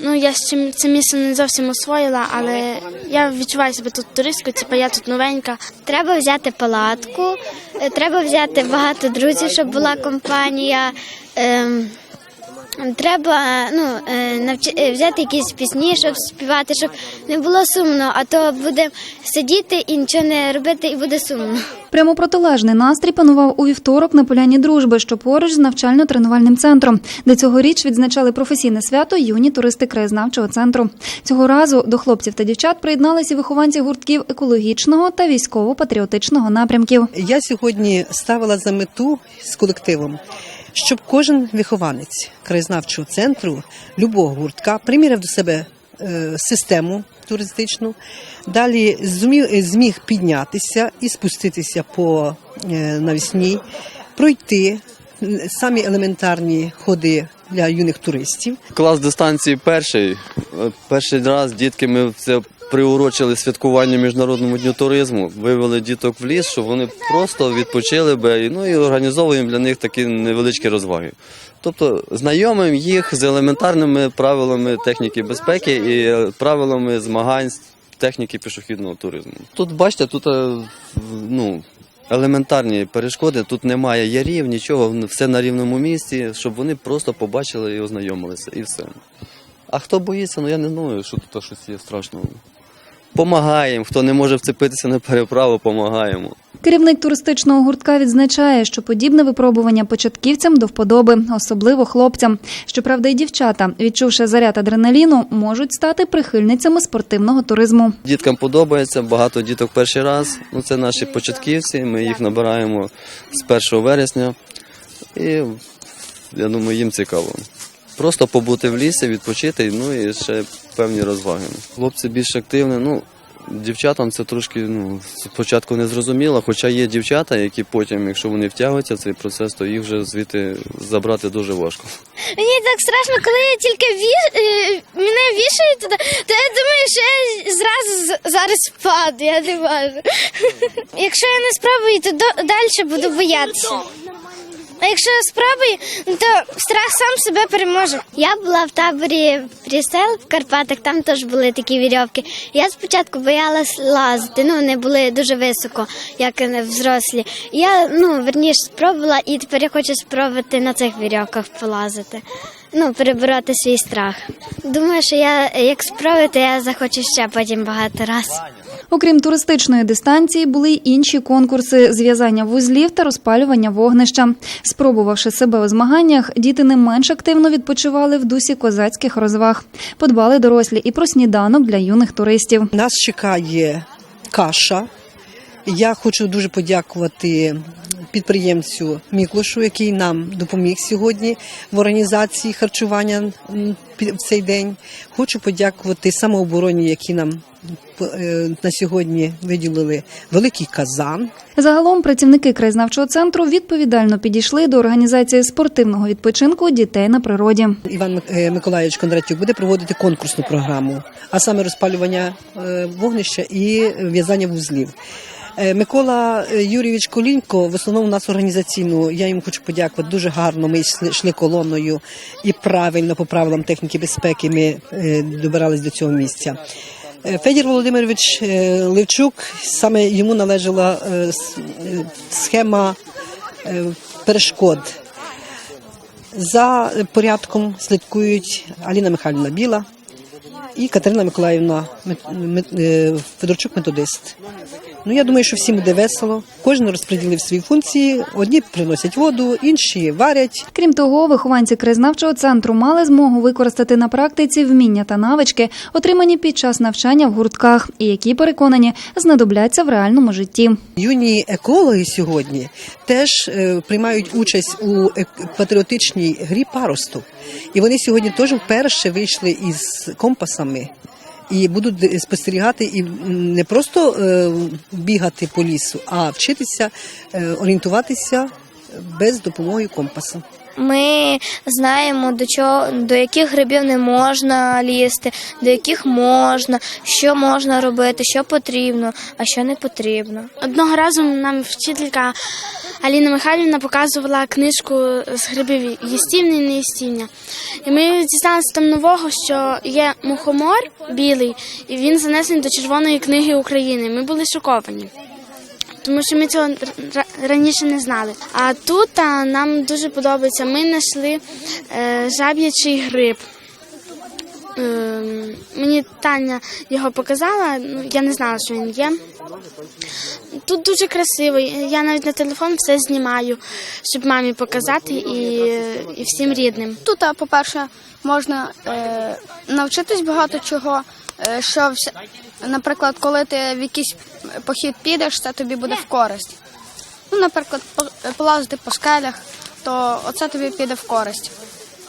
Ну, я ще це місце не зовсім освоїла, але я відчуваю себе тут туристкою, типу я тут новенька. Треба взяти палатку, е, треба взяти багато друзів, щоб була компанія. Треба ну, е, навчи- е, взяти якісь пісні, щоб співати, щоб не було сумно, а то буде сидіти і нічого не робити, і буде сумно. Прямо протилежний настрій панував у вівторок на поляні дружби, що поруч з навчально-тренувальним центром, де цьогоріч відзначали професійне свято юні туристи краєзнавчого центру. Цього разу до хлопців та дівчат приєдналися вихованці гуртків екологічного та військово-патріотичного напрямків. Я сьогодні ставила за мету з колективом, щоб кожен вихованець краєзнавчого центру любого гуртка приміряв до себе е, систему туристичну, далі зумів, е, зміг піднятися і спуститися по е, навісній, пройти самі елементарні ходи для юних туристів. Клас дистанції перший. Перший раз дітки ми це приурочили святкуванню міжнародному дню туризму. Вивели діток в ліс, щоб вони просто відпочили би. Ну і організовуємо для них такі невеличкі розваги. Тобто знайомимо їх з елементарними правилами техніки безпеки і е, правилами змагань техніки пішохідного туризму. Тут бачите, тут е, ну. Елементарні перешкоди, тут немає ярів, нічого, все на рівному місці, щоб вони просто побачили і ознайомилися, і все. А хто боїться, ну я не знаю, що тут щось є страшного. Помагаємо, хто не може вцепитися на переправу, помагаємо. Керівник туристичного гуртка відзначає, що подібне випробування початківцям до вподоби, особливо хлопцям. Щоправда, і дівчата, відчувши заряд адреналіну, можуть стати прихильницями спортивного туризму. Діткам подобається, багато діток перший раз. Ну, це наші початківці, ми їх набираємо з 1 вересня. І я думаю, їм цікаво. Просто побути в лісі, відпочити, ну і ще певні розваги. Хлопці більш активні. Ну, дівчатам це трошки ну, спочатку не зрозуміло, хоча є дівчата, які потім, якщо вони втягуються в цей процес, то їх вже звідти забрати дуже важко. Мені так страшно, коли я тільки ві... е, мене вішають туди, то я думаю, що я зразу з- зараз впаду, я не можу. Якщо я не спробую, то до... далі буду боятися. А якщо я спробую, то страх сам себе переможе. Я була в таборі Прісел в Карпатах, там теж були такі вірьовки. Я спочатку боялась лазити, ну вони були дуже високо, як взрослі. Я ну верніше спробувала і тепер я хочу спробувати на цих вірьовках полазити. Ну, перебороти свій страх. Думаю, що я як спробую, то я захочу ще потім багато разів. Окрім туристичної дистанції, були й інші конкурси з в'язання вузлів та розпалювання вогнища. Спробувавши себе у змаганнях, діти не менш активно відпочивали в дусі козацьких розваг. Подбали дорослі і про сніданок для юних туристів. Нас чекає каша. Я хочу дуже подякувати підприємцю Міклошу, який нам допоміг сьогодні в організації харчування в цей день. Хочу подякувати самообороні, які нам е, на сьогодні виділили великий казан. Загалом працівники краєзнавчого центру відповідально підійшли до організації спортивного відпочинку дітей на природі. Іван е, Кондратюк буде проводити конкурсну програму, а саме розпалювання е, вогнища і в'язання вузлів. Е, Микола е, Юрійович Колінько в основному у нас організаційно. Я йому хочу подякувати. Дуже гарно. Ми йшли, колоною і правильно по правилам техніки безпеки ми е, добирались до цього місця. Федір Володимирович Левчук саме йому належала схема перешкод. За порядком слідкують Аліна Михайлівна Біла і Катерина Миколаївна Федорчук методист. Ну я думаю, що всім буде весело. Кожен розподілив свої функції. Одні приносять воду, інші варять. Крім того, вихованці краєзнавчого центру мали змогу використати на практиці вміння та навички, отримані під час навчання в гуртках, і які переконані знадобляться в реальному житті. Юні екологи сьогодні теж е, приймають участь у патріотичній грі паросту. І вони сьогодні теж вперше вийшли із компасами. І будуть спостерігати і не просто е, бігати по лісу, а вчитися е, орієнтуватися без допомоги компаса. Ми знаємо, до чого до яких грибів не можна лізти, до яких можна, що можна робити, що потрібно, а що не потрібно. Одного разу нам вчителька Аліна Михайлівна показувала книжку з грибів їстівні і неїстівні. І ми дізналися там нового, що є мухомор білий, і він занесений до Червоної книги України. Ми були шоковані. Тому що ми цього раніше не знали. А тут а, нам дуже подобається. Ми знайшли е, жаб'ячий гриб. Ем, мені Таня його показала, ну я не знала, що він є. Тут дуже красиво. Я навіть на телефон все знімаю, щоб мамі показати і, і всім рідним. Тут, по-перше, можна е, навчитись багато чого. Е, що наприклад, коли ти в якийсь похід підеш, це тобі буде в користь. Ну, наприклад, полазити по скелях, то оце тобі піде в користь.